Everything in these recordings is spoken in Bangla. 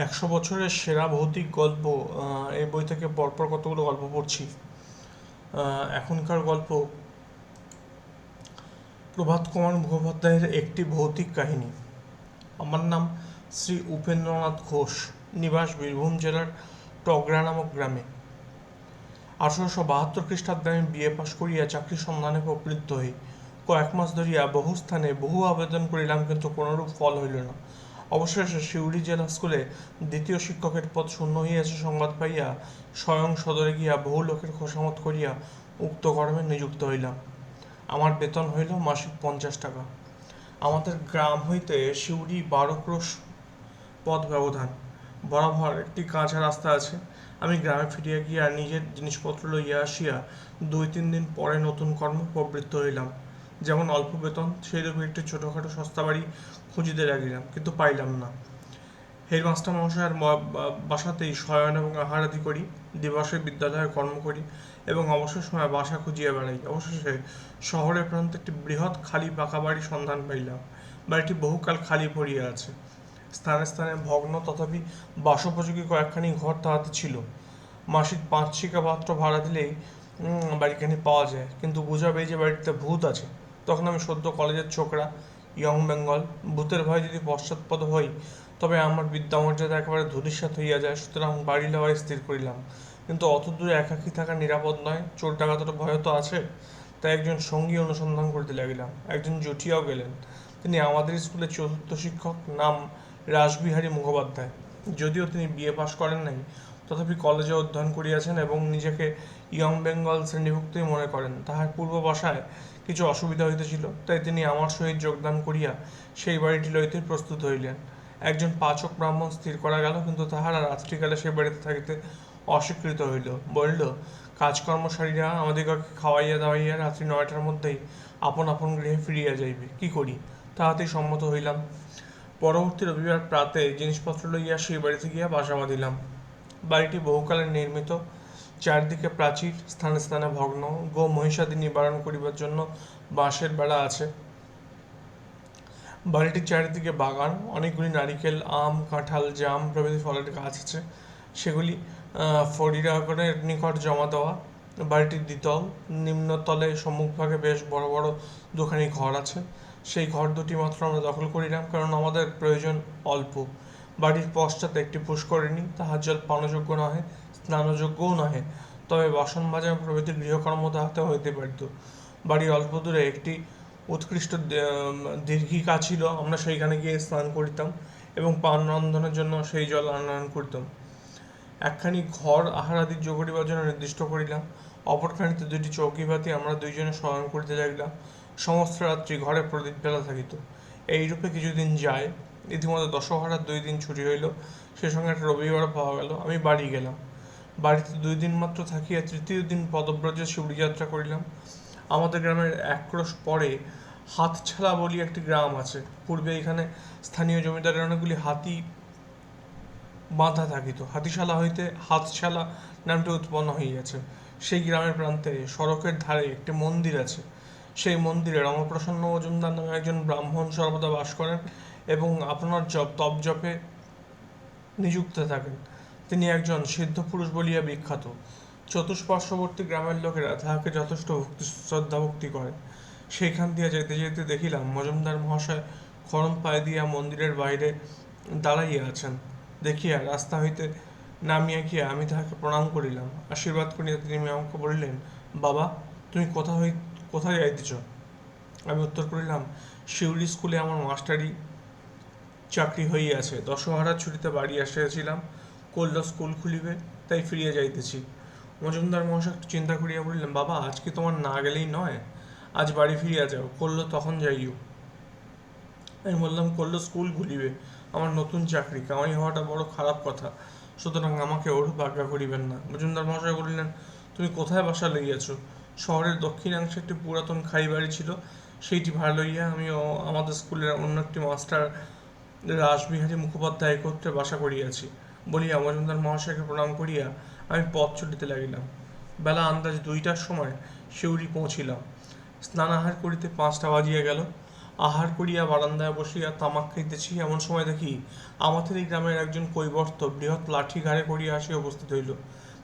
একশো বছরের সেরা ভৌতিক গল্প এই বই থেকে পরপর কতগুলো গল্প পড়ছি? এখনকার গল্প। প্রভাত কুমার মুখোপাধ্যায়ের একটি ভৌতিক কাহিনী। আমার নাম শ্রী উপেন্দ্রনাথ ঘোষ, নিবাস বীরভূম জেলার টগরা নামক গ্রামে। আঠারোশো বাহাত্তর খ্রিস্টাব্দে আমি বিএ পাশ করিয়া চাকরির সন্ধানে প্রবৃত্ত হই। কয়েক মাস ধরিয়া বহু স্থানে বহু আবেদন করিলাম, কিন্তু কোনরূপ ফল হইল না। অবশেষে সিউড়ি জেলা স্কুলে দ্বিতীয় শিক্ষকের পদ শূন্য হইয়াছে সংবাদ পাইয়া স্বয়ং সদরে গিয়া বহু লোকের খোসামত করিয়া উক্ত কর্মে নিযুক্ত হইলাম। আমার বেতন হইল মাসিক পঞ্চাশ টাকা। আমাদের গ্রাম হইতে সিউড়ি বারো ক্রোশ পথ ব্যবধান। বরাবর একটি কাঁচা রাস্তা আছে। আমি গ্রামে ফিরিয়া গিয়া নিজের জিনিসপত্র লইয়া আসিয়া দুই তিন দিন পরে নতুন কর্ম প্রবৃত্ত হইলাম। যেমন অল্প বেতন সেইরূপ একটি ছোটোখাটো সস্তা বাড়ি খুঁজিতে লাগিলাম, কিন্তু পাইলাম না। হেডমাস্টার মহাশয়ের বাসাতেই শয়ন এবং আহারাদি করি, দিবসে বিদ্যালয়ে কর্ম করি এবং অবসর সময় বাসা খুঁজিয়া বেড়াই। অবশেষে শহরের প্রান্তে একটি বৃহৎ খালি পাকা বাড়ির সন্ধান পাইলাম। বাড়িটি বহুকাল খালি পড়িয়া আছে। স্থানে স্থানে ভগ্ন তথাপি বাসোপযোগী কয়েকখানি ঘর তাহাতে ছিল। মাসিক পাঁচ শিকা পাত্র ভাড়া দিলেই বাড়িখানি পাওয়া যায়। কিন্তু বুঝাবে যে বাড়িতে ভূত আছে। তখন আমি সদ্য কলেজের ছোকরা ইয়ং বেঙ্গল ভূতের ভয় যদি পশ্চাৎপদ হই, তবে আমার বিদ্যামর্যাদা একেবারে ধূলিসাৎ হইয়া যায়, সুতরাং বাড়ি লওয়াই স্থির করিলাম। কিন্তু অত দূরে একাকী থাকা নিরাপদ নয়, চোর ডাকাতের ভয় তো আছে। তাই একজন সঙ্গী অনুসন্ধান করতে লাগিলাম। একজন জুটিয়াও গেলেন। তিনি আমাদের স্কুলের চতুর্থ শিক্ষক, নাম রাসবিহারী মুখোপাধ্যায়। যদিও তিনি বিএ পাশ করেন নাই তথাপি কলেজে অধ্যয়ন করিয়াছেন এবং নিজেকে ইয়ং বেঙ্গল শ্রেণীভুক্তই মনে করেন। তাহার পূর্ব বাসায় কিছু অসুবিধা হইতেছিল, তাই তিনি আমার সহিত যোগদান করিয়া সেই বাড়িটি লইতে প্রস্তুত হইলেন। একজন পাচক ব্রাহ্মণ স্থির করা গেল, কিন্তু তাহারা রাত্রিকালে সে বাড়িতে থাকিতে অস্বীকৃত হইল। বলিল, কাজকর্ম সারিয়া আমাদিগকে খাওয়াইয়া দাওয়াইয়া রাত্রি নয়টার মধ্যেই আপন আপন গৃহে ফিরিয়া যাইবে। কি করি? তাহাতেই সম্মত হইলাম। পরবর্তী রবিবার প্রাতে জিনিসপত্র লইয়া সেই বাড়িতে গিয়া বাসা বাঁধিলাম। বাড়িটি বহুকালে নির্মিত। চারদিকে প্রাচীর স্থানে স্থানে ভগ্ন গো মহিষাদি নিবারণ করিবার জন্য বাঁশের বেড়া আছে। বাড়িটির চারিদিকে বাগান অনেকগুলি নারিকেল আম কাঁঠাল জাম প্রভৃতি ফলের গাছ আছে। সেগুলি আহ, ফরিরাগরের নিকট জমা দেওয়া। বাড়িটির দ্বিতল নিম্নতলে সম্মুখভাগে বেশ বড় বড় দুখানি ঘর আছে। সেই ঘর দুটি মাত্র আমরা দখল করিলাম কারণ আমাদের প্রয়োজন অল্প। বাড়ির পশ্চাতে একটি পুষ্করিণী তাহার জল পানযোগ্য নহে, স্নানযোগ্যও নহে। তবে বাসন মাজা প্রভৃতি গৃহকর্ম তাহাতে হইতে পারিত বাড়ির অল্প দূরে একটি উৎকৃষ্ট দীর্ঘিকা ছিল। আমরা সেইখানে গিয়ে স্নান করিতাম এবং পান রন্ধনের জন্য সেই জল আনয়ন করিতাম। একখানি ঘর আহারাদির যোগ করিবার জন্য নির্দিষ্ট করিলাম। অপরখানিতে দুটি চৌকি বাতি আমরা দুইজনে শয়ন করিতে লাগিলাম। সমস্ত রাত্রি ঘরে প্রদীপ বেলা থাকিত। এইরূপে কিছুদিন যায়। ইতিমধ্যে দশহরার দুই দিন ছুটি হইল। সে সঙ্গে একটা রবিবার পাওয়া গেল। আমি বাড়ি গেলাম। বাড়িতে দুই দিন মাত্র থাকিয়া তৃতীয় দিন পদব্রজে শিউড়ি যাত্রা করিলাম। আমাদের গ্রামের এক ক্রোশ পরে হাতছালা বলি একটি গ্রাম আছে। পূর্বে এখানে স্থানীয় জমিদারের অনেকগুলি হাতি বাঁধা থাকিত। হাতিশালা হইতে হাতশালা নামটি উৎপন্ন হইয়াছে। সেই গ্রামের প্রান্তে সড়কের ধারে একটি মন্দির আছে। সেই মন্দিরে রমপ্রসন্ন মজুমদার নামে একজন ব্রাহ্মণ সর্বদা বাস করেন। এবং আপনার জপ তপ জপে নিযুক্ত থাকেন। তিনি একজন সিদ্ধ পুরুষ বলিয়া বিখ্যাত। চতুষ্পার্শ্ববর্তী গ্রামের লোকেরা তাহাকে যথেষ্ট ভক্তি, শ্রদ্ধা ভক্তি করে সেইখান দিয়া যেতে যেতে দেখিলাম মজুমদার মহাশয় খরম পায়ে দিয়া মন্দিরের বাইরে দাঁড়াইয়া আছেন। দেখিয়া রাস্তা হইতে নামিয়া গিয়া আমি তাহাকে প্রণাম করিলাম। আশীর্বাদ করিয়া তিনি আমাকে বলিলেন, বাবা, তুমি কোথা হই, কোথায় যাইতেছ? আমি উত্তর করিলাম, শিউলি স্কুলে আমার মাস্টারি চাকরি হইয়াছে দশহরার ছুটিতে বাড়ি আসিয়াছিলাম কল্য স্কুল খুলিবে, তাই ফিরিয়া যাইতেছি। মজুমদার মহাশয় চিন্তা করিয়া বলিলেন, বাবা, আজকে তোমার না গেলেই নয়। আজ বাড়ি ফিরিয়া যাও। করল তখন যাইও। আমি বললাম করল স্কুল খুলিবে, আমার নতুন চাকরি। কামাই হওয়াটা বড় খারাপ কথা। সুতরাং আমাকে ওরূপ আজ্ঞা করিবেন না। মজুমদার মহাশয় বলিলেন, তুমি কোথায় বাসা লইয়াছ? শহরের দক্ষিণাংশে একটি পুরাতন খাই বাড়ি ছিল। সেইটি ভাড়া লইয়া আমি আমাদের স্কুলের অন্য একটি মাস্টার রাসবিহারী মুখোপাধ্যায় একত্রে বাসা করিয়াছি, বলিয়া মজুমদার মহাশয়কে প্রণাম করিয়া আমি পথ চলিতে লাগিলাম। বেলা আন্দাজ দুইটার সময় শিউরি পৌঁছিলাম। স্নানাহার করিতে পাঁচটা বাজিয়া গেল। আহার করিয়া বারান্দায় বসিয়া তামাক খাইতেছি, এমন সময় দেখি আমাদের এই গ্রামের একজন কৈবর্ত বৃহৎ লাঠি ঘাড়ে করিয়া আসিয়া উপস্থিত হইল।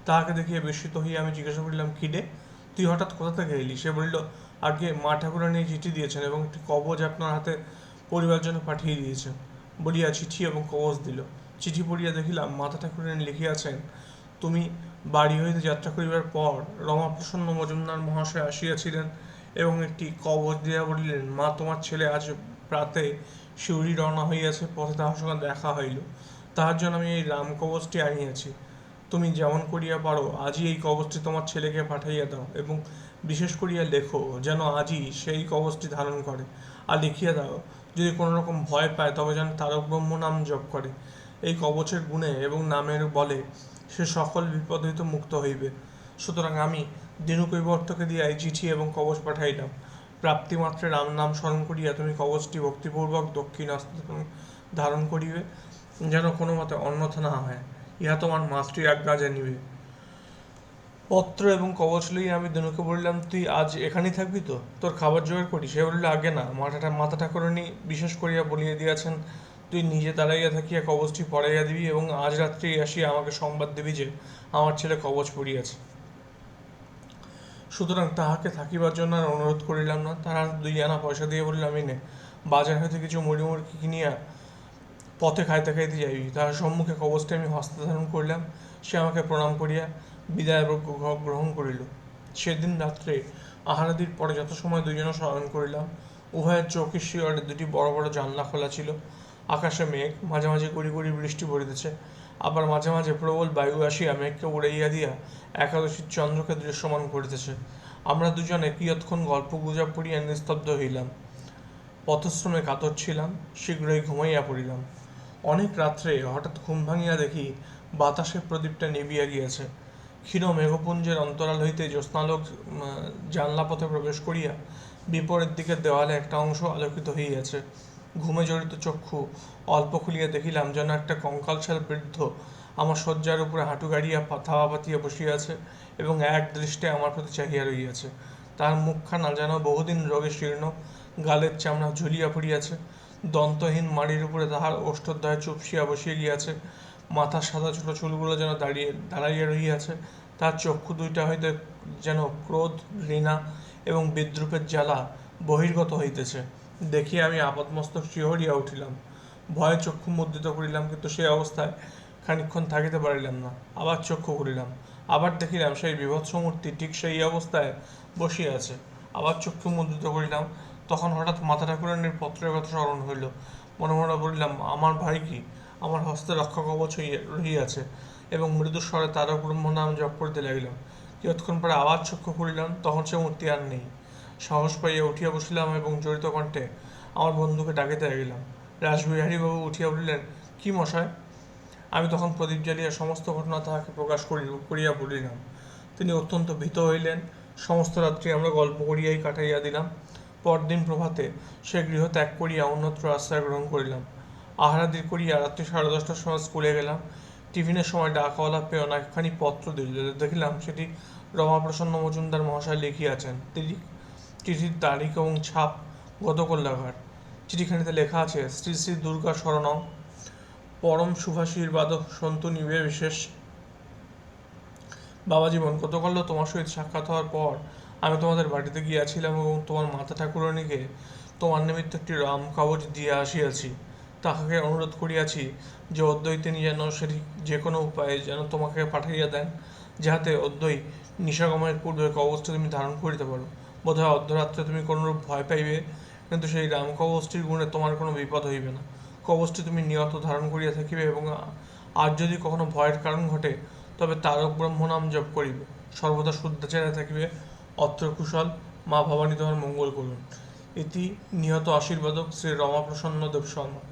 তাহাকে দেখিয়া বিস্মিত হইয়া আমি জিজ্ঞাসা করিলাম, কি রে? তুই হঠাৎ কোথা থেকে এলি? সে বলিল, আগে মা ঠাকুরানী চিঠি দিয়েছেন এবং একটি কবজ আপনার হাতে পরিবার জন্য পাঠিয়ে দিয়েছেন। বলিয়া চিঠি এবং কবজ দিল। চিঠি পড়িয়া দেখিলাম মাতা ঠাকুরানী লিখিয়াছেন, তুমি বাড়ি হইতে যাত্রা করিবার পর রমাপ্রসন্ন মজুমদার মহাশয় আসিয়াছিলেন এবং একটি কবচ দিয়া বলিলেন, মা, তোমার ছেলে আজ প্রাতে শিউরি রওনা হইয়াছে, পথে তাহার সঙ্গে দেখা হইল। তাহার জন্য আমি এই রাম কবচটি আনিয়াছি। তুমি যেমন করিয়া পারো, আজই এই কবচটি তোমার ছেলেকে পাঠাইয়া দাও এবং বিশেষ করিয়া লেখো, যেন আজই সেই কবচটি ধারণ করে। আর লিখিয়া দাও যদি কোনো রকম ভয় পায়, তবে যেন তারক ব্রহ্ম নাম জপ করে। এই কবচের গুণে এবং নামের বলে সে সকল বিপদ হইতে মুক্ত হইবে। সুতরাং আমি দিনুকৈবর্তকে দিয়া এই চিঠি এবং কবচ পাঠাইলাম। প্রাপ্তিমাত্রে রাম নাম স্মরণ করিয়া তুমি কবচটি ভক্তিপূর্বক দক্ষিণ ধারণ করিবে, যেন কোনো মতে অন্যথা না হয়। ইহা তোমার মাতৃ আজ্ঞা জানিবে। পত্র এবং কবচ লইয়া আমি দনুকে বললাম, তুই আজ এখানেই থাকবি তো? তোর খাবার জোগাড় করি? সে বলল আগে না। মাথাটা, মাথা ঠাকুরানি বিশেষ করিয়া বলিয়া দিয়াছেন, তুই নিজে দাঁড়াইয়া থাকিয়া কবচটি পড়াইয়া দিবি এবং আজ রাত্রেই আসিয়া আমাকে সংবাদ দিবি যে আমার ছেলে কবচ পড়িয়াছে। সুতরাং তাহাকে থাকিবার জন্য আর অনুরোধ করিলাম না। তাহার দুই আনা পয়সা দিয়ে বলিলাম, এই নে, বাজার হইতে কিছু মুড়ি মুড়কি কিনিয়া পথে খাইতে খাইতে যাইবি। তাহার সম্মুখে কবচটি আমি হস্তধারণ করিলাম। সে আমাকে প্রণাম করিয়া বিদায় গ্রহণ করিল। সেদিন রাত্রে আহারাদির পরে যত সময় দুজনে শয়ন করিলাম। উভয়ের চৌকির শিয়রে দুটি বড় বড় জানলা খোলা ছিল। আকাশে মেঘ, মাঝে মাঝে গুড়ি গুড়ি বৃষ্টি পড়িতেছে। আবার মাঝে মাঝে প্রবল বায়ু আসিয়া মেঘকে উড়াইয়া দিয়া একাদশীর চন্দ্রকে দৃশ্যমান করিতেছে। আমরা দুজনে কিয়ৎক্ষণ গল্প গুজব করিয়া নিস্তব্ধ হইলাম। পথশ্রমে কাতর ছিলাম, শীঘ্রই ঘুমাইয়া পড়িলাম। অনেক রাত্রে হঠাৎ ঘুম ভাঙিয়া দেখি বাতাসে প্রদীপটা নিবিয়া গিয়াছে। ক্ষীণ মেঘপুঞ্জের অন্তরাল হইতে জ্যোৎস্নালোক জানলা পথে প্রবেশ করিয়া বিপরীত দিকের দেওয়ালে একটা অংশ আলোকিত হইয়াছে। ঘুমে জড়িত চক্ষু অল্প খুলিয়া দেখিলাম যেন একটা কঙ্কালশাল বৃদ্ধ আমার শয্যার উপরে হাঁটু গাড়িয়া থাবা পাতিয়া বসিয়াছে এবং এক দৃষ্টে আমার প্রতি চাহিয়া রহিয়াছে। তার মুখখানা যেন বহুদিন রোগে শীর্ণ, গালের চামড়া ঝুলিয়া পড়িয়াছে, দন্তহীন মাড়ির উপরে তাহার ওষ্ঠদ্বয় চুপসিয়া বসিয়া গিয়াছে মাথার সাদা ছোট চুলগুলো যেন দাঁড়িয়ে, দাঁড়াইয়া রহিয়াছে। তার চক্ষু দুইটা হইতে যেন ক্রোধ, ঘৃণা এবং বিদ্রুপের জ্বালা বহির্গত হইতেছে। দেখিয়া আমি আপদমস্তক শিহরিয়া উঠিলাম। ভয়ে চক্ষু মুদ্রিত করিলাম, কিন্তু সেই অবস্থায় খানিক্ষণ থাকিতে পারিলাম না। আবার চক্ষু করিলাম আবার দেখিলাম সেই বিভৎস মূর্তি ঠিক সেই অবস্থায় বসিয়া আছে। আবার চক্ষু মুদ্রিত করিলাম। তখন হঠাৎ মাথা ঠাকুরানির পত্রের কথা স্মরণ হইল। মনে মনে বলিলাম, আমার ভাই কি? আমার হস্তে রক্ষা কবচ রহিয়াছে এবং মৃদু স্বরে তারক ব্রহ্ম নাম জপ করিতে লাগিলাম। কিয়ৎক্ষণ পরে আবার চক্ষু খুলিলাম, তখন সে মূর্তি আর নেই। সাহস পাইয়া উঠিয়া বসিলাম এবং জড়িত কণ্ঠে আমার বন্ধুকে ডাকিতে লাগিলাম। রাসবিহারীবাবু উঠিয়া বলিলেন, কি মশায় আমি তখন প্রদীপ জ্বালিয়া সমস্ত ঘটনা তাহাকে প্রকাশ করি, করিয়া বলিলাম, তিনি অত্যন্ত ভীত হইলেন। সমস্ত রাত্রি আমরা গল্প করিয়াই কাটাইয়া দিলাম। পরদিন প্রভাতে সে গৃহ ত্যাগ করিয়া অন্যত্র আশ্রয় গ্রহণ করিলাম। আহারাদি করিয়া রাত্রি সাড়ে দশটার সময় স্কুলে গেলাম। টিফিনের সময় ডাকওয়ালা পেয়ে অনেকখানি পত্র দিল। দেখিলাম সেটি রমাপ্রসন্ন মজুমদার মহাশয় লিখিয়াছেন। তিনি চিঠির তারিখ এবং ছাপ গতকাল লেখার চিঠিখানিতে লেখা আছে, শ্রী শ্রী দুর্গা শরণং, পরম শুভাশীর্বাদ সন্তু নিবে বিশেষ। বাবা জীবন গতকাল তোমার সহিত সাক্ষাৎ হওয়ার পর আমি তোমাদের বাড়িতে গিয়াছিলাম এবং তোমার মাতা ঠাকুরানীকে তোমার নিমিত্ত একটি রাম কাগজ দিয়ে আসিয়াছি। তাহাকে অনুরোধ করিয়াছি যে অদ্বৈ তিনি যেন সেটি যে কোনো উপায়ে যেন তোমাকে পাঠাইয়া দেন, যাহাতে অদ্বৈ নিশাগমের পূর্বে কবচটা তুমি ধারণ করিতে পারো। বোধহয় অর্ধরাত্রে তুমি কোনরূপ ভয় পাইবে, কিন্তু সেই রাম কবচটির গুণে তোমার কোনো বিপদ হইবে না। কবচটি তুমি নিয়ত ধারণ করিয়া থাকিবে এবং আর যদি কখনো ভয়ের কারণ ঘটে, তবে তারক ব্রহ্ম নাম জপ করিবে। সর্বদা শুদ্ধাচারে থাকিবে, অত্র কুশল, মা ভবানী তোমার মঙ্গল করুন। এটি নিহত আশীর্বাদক শ্রী রমাপ্রসন্ন দেব শর্মা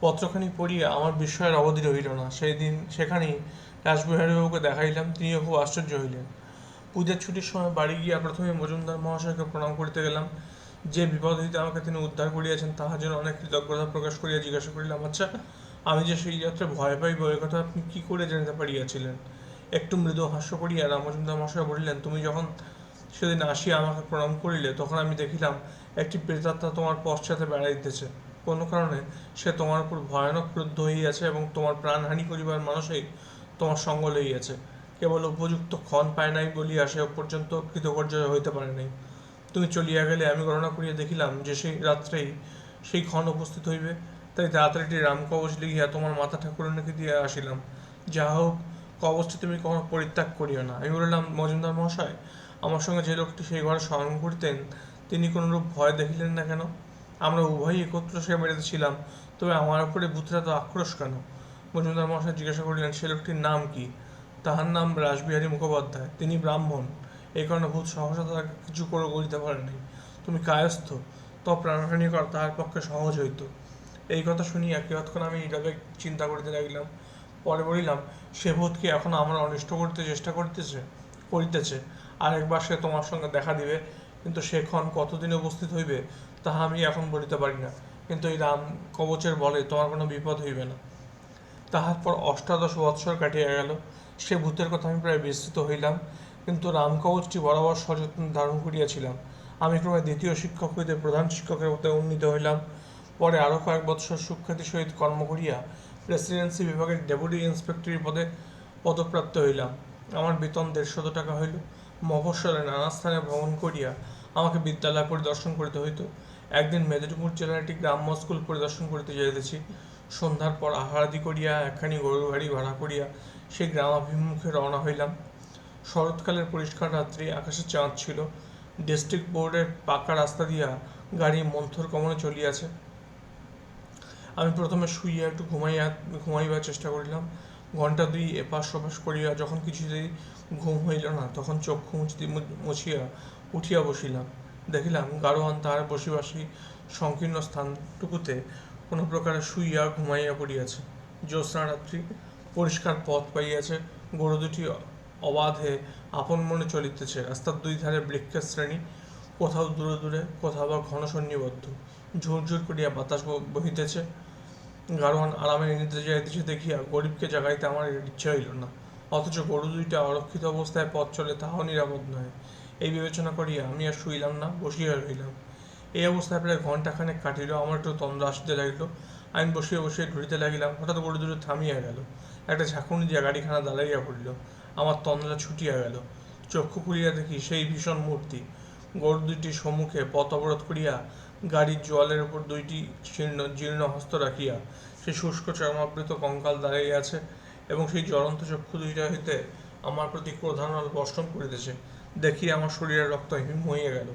পত্রখানি পড়িয়া আমার বিস্ময়ের অবধি রহিল না। সেই দিন সেখানেই রাসবিহারীবাবুকে দেখাইলাম, তিনিও খুব আশ্চর্য হইলেন। পূজার ছুটির সময় বাড়ি গিয়া প্রথমে মজুমদার মহাশয়কে প্রণাম করিতে গেলাম। যে বিপদ হইতে আমাকে তিনি উদ্ধার করিয়াছেন, তাহার জন্য অনেক কৃতজ্ঞতা প্রকাশ করিয়া জিজ্ঞাসা করিলাম আচ্ছা আমি যে সেই যাত্রা ভয় পাইব, এ কথা আপনি কী করে জানিতে পারিয়াছিলেন? একটু মৃদু হাস্য করিয়া রামচন্দ্র মহাশয় বলিলেন, তুমি যখন সেদিন আসিয়া আমাকে প্রণাম করিলে, তখন আমি দেখিলাম একটি প্রেতাত্মা তোমার পশ্চাতে বেড়াইতেছে। কোনো কারণে সে তোমার উপর ভয়ানক ক্রুদ্ধ হইয়াছে এবং তোমার প্রাণহানি করিবার মানুষই তোমার সঙ্গ লইয়াছে। কেবল উপযুক্ত ক্ষণ পায় নাই বলিয়া সে পর্যন্ত কৃতকার্য হইতে পারে নাই। তুমি চলিয়া গেলে আমি গণনা করিয়া দেখিলাম যে সেই রাত্রেই সেই ক্ষণ উপস্থিত হইবে। তাই তাড়াতাড়ি একটি রামকবচ লিখিয়া তোমার মাথা ঠাকুরনাকে দিয়ে আসিলাম। যা হোক, কবচটি তুমি কখনো পরিত্যাগ করিও না। আমি বললাম, মজুমদার মহাশয়, আমার সঙ্গে যে লোকটি সেই ঘরে স্মরণ করতেন, তিনি কোনরূপ ভয় দেখিলেন না কেন? আমরা উভয়ই একত্র সে বেড়াতে ছিলাম। তবে আমার উপরে ভূতরা তো আক্রোশ কেন? মজুমদার মহাশয় জিজ্ঞাসা করিলেন, সে লোকটির নাম কি? তাহার নাম রাসবিহারী মুখোপাধ্যায়। তিনি ব্রাহ্মণ। এই কারণে ভূত সহসা তাকে কিছু করে করিতে পারেনি তুমি কায়স্থ। ত প্রাণহানি কর, তাহার পক্ষে সহজ হইত। এই কথা শুনিয়া কিয়ৎক্ষণ আমি নীরবে চিন্তা করিতে লাগিলাম। পরে বলিলাম, সে ভূত কি এখন আমরা অনিষ্ট করতে চেষ্টা করিতেছে? করিতেছে। আর একবার সে তোমার সঙ্গে দেখা দিবে। কিন্তু সে কতদিনে উপস্থিত হইবে? তাহা আমি এখন বলিতে পারি না। কিন্তু এই রাম কবচের বলে তোমার কোনো বিপদ হইবে না। তাহার পর অষ্টাদশ বৎসর কাটিয়া গেল। সে ভূতের কথা আমি প্রায় বিস্তৃত হইলাম, কিন্তু রামকবচটি বরাবর সযত্ন ধারণ করিয়াছিলাম। আমি ক্রমে দ্বিতীয় শিক্ষক হইতে প্রধান শিক্ষকের মধ্যে উন্নীত হইলাম। পরে আরও কয়েক বৎসর সুখ্যাতির সহিত কর্ম করিয়া প্রেসিডেন্সি বিভাগের ডেপুটি ইন্সপেক্টরি পদে পদপ্রাপ্ত হইলাম। আমার বেতন দেড়শত টাকা হইল। মফস্বলে নানা স্থানে ভ্রমণ করিয়া আমাকে বিদ্যালয় পরিদর্শন করিতে হইত। একদিন মেদিনীপুর জেলার একটি গ্রাম্য স্কুল পরিদর্শন করিতে যাইতেছি। সন্ধ্যার পর আহারাদি করিয়া একখানি গরুর গাড়ি ভাড়া করিয়া সেই গ্রামাভিমুখে রওনা হইলাম। শরৎকালের পরিষ্কার রাত্রি আকাশে চাঁদ ছিল। ডিস্ট্রিক্ট বোর্ডের পাকা রাস্তা দিয়া গাড়ি মন্থর কমনে চলিয়াছে। আমি প্রথমে শুইয়া একটু ঘুমাইয়া, ঘুমাইবার চেষ্টা করিলাম। ঘণ্টা দুই এপাশ ওপাশ করিয়া যখন কিছুতেই ঘুম হইল না, তখন চক্ষু মুছিতে মুছিয়া উঠিয়া বসিলাম। দেখিলাম গাড়োয়ান তাহার বসিবাসী সংকীর্ণ স্থানটুকুতে কোনো প্রকারে শুইয়া ঘুমাইয়া পড়িয়াছে। জ্যোৎস্না রাত্রি পরিষ্কার পথ পাইয়াছে, গরু দুটি অবাধে আপন মনে চলিতেছে। রাস্তার দুই ধারে বৃক্ষের শ্রেণি, কোথাও দূরে দূরে, কোথাও বা ঘন সন্নিবদ্ধ। ঝুরঝুর করিয়া বাতাস বহিতেছে। গাড়োয়ান আরামে নিদ্রা যাইতেছে দেখিয়া গরিবকে জাগাইতে আমার ইচ্ছা হইল না। অথচ গরু দুইটা অরক্ষিত অবস্থায় পথ চলে তাহাও নিরাপদ নয় এই বিবেচনা করিয়া আমি আর শুইলাম না, বসিয়া রইলাম। এই অবস্থায় প্রায় ঘন্টাখানেক কাটিল, আমার একটু তন্দ্রা আসতে লাগিল। আমি বসিয়া বসিয়া ঘুরিতে লাগিলাম, হঠাৎ গরু দুটো থামিয়া গেল। একটা ঝাঁকুনি দিয়া গাড়িখানা দাঁড়াইয়া পড়িল। আমার তন্দ্রা ছুটিয়া গেল। চক্ষু খুলিয়া দেখি সেই ভীষণ মূর্তি। গরু দুইটি সম্মুখে পথ অবরোধ করিয়া গাড়ির জোয়ালের উপর দুইটি শীর্ণ জীর্ণ হস্ত রাখিয়া সেই শুষ্ক চর্মাবৃত কঙ্কাল দাঁড়াইয়া আছে এবং সেই জ্বলন্ত চক্ষু দুইটা হইতে আমার প্রতি ক্রোধানল বর্ষণ করিতেছে দেখিয়া আমার শরীরের রক্ত হিম হইয়া গেল।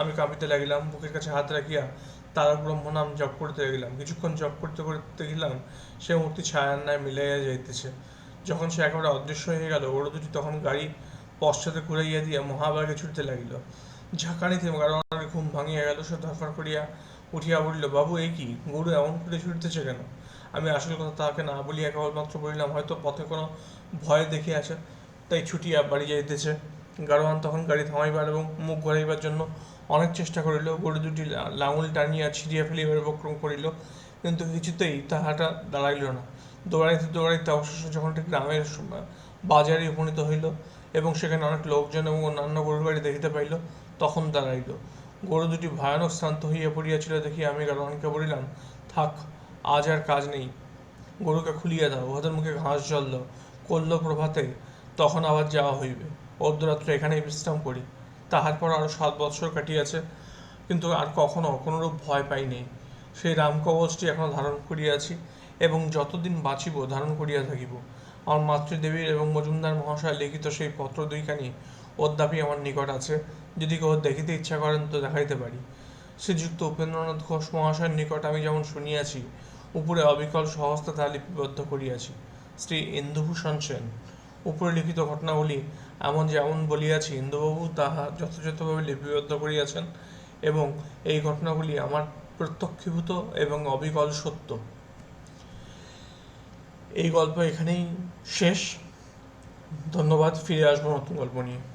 আমি কাঁপিতে লাগিলাম, বুকের কাছে হাত রাখিয়া তারক ব্রহ্ম নাম জপ করতে লাগিলাম। কিছুক্ষণ জপ করতে করতে দেখিলাম সে মূর্তি ছায়ার ন্যায় মিলাইয়া যাইতেছে। যখন সে একেবারে অদৃশ্য হয়ে গেল, ওরা দুটি তখন গাড়ি পশ্চাতে ঘুরাইয়া দিয়া মহাবাগে ছুটতে লাগিল। ঝাঁকানিতে গাড়োয়ানের ঘুম ভাঙিয়া গেল, সে ধরফর করিয়া উঠিয়া বলিল, বাবু, এ কি? গরু এমন করে ছুটতেছে কেন? আমি আসল কথা তাহাকে না বলিয়া কেবলমাত্র বলিলাম, হয়তো পথে কোনো ভয় দেখিয়াছে। তাই ছুটিয়া বাড়ি যাইতেছে। গাড়োয়ান তখন গাড়ি থামাইবার এবং মুখ ঘোরাইবার জন্য অনেক চেষ্টা করিল। গরু দুটি লাঙুল টানিয়া ছিঁড়িয়া ফেলিবার উপক্রম করিল, কিন্তু কিছুতেই তাহাটা দাঁড়াইল না। দৌড়াইতে দৌড়াইতে অবশেষে যখন একটি গ্রামের বাজারে উপনীত হইল এবং সেখানে অনেক লোকজন এবং অন্যান্য গরুর গাড়ি দেখিতে পাইল, তখন দাঁড়াইল। গরু দুটি ভয়ানক শ্রান্ত হইয়া পড়িয়াছিল দেখি আমি গাড়োয়ানকে বলিলাম, থাক, আজ আর কাজ নেই। গরুকে খুলিয়া দাও, উহাদের মুখে ঘাস জল দাও। করল প্রভাতে তখন আবার যাওয়া হইবে। অর্ধরাত্রে এখানেই বিশ্রাম করি। তাহার পর আরও সাত বৎসর কাটিয়াছে, কিন্তু আর কখনো কোনরূপ ভয় পাই নাই সেই রামকবচটি এখনও ধারণ করিয়াছি এবং যতদিন বাঁচিব ধারণ করিয়া থাকিব। আমার মাতৃদেবীর এবং মজুমদার মহাশয় লিখিত সেই পত্র দুইখানি অদ্যাপি আমার নিকট আছে। যদি কেউ দেখিতে ইচ্ছা করেন তো দেখাইতে পারি। শ্রীযুক্ত উপেন্দ্রনাথ ঘোষ মহাশয়ের নিকট আমি যেমন শুনিয়াছি, উপরে অবিকল সহস্তে তা লিপিবদ্ধ করিয়াছি। শ্রী ইন্দুভূষণ সেন। উপরে লিখিত ঘটনাবলী এমন যেমন বলিয়াছি ইন্দুবাবু তাহা যথাযথভাবে লিপিবদ্ধ করিয়াছেন এবং এই ঘটনাগুলি আমার প্রত্যক্ষীভূত এবং অবিকল সত্য। এই গল্প এখানেই শেষ। ধন্যবাদ, ফিরে আসব নতুন গল্প নিয়ে।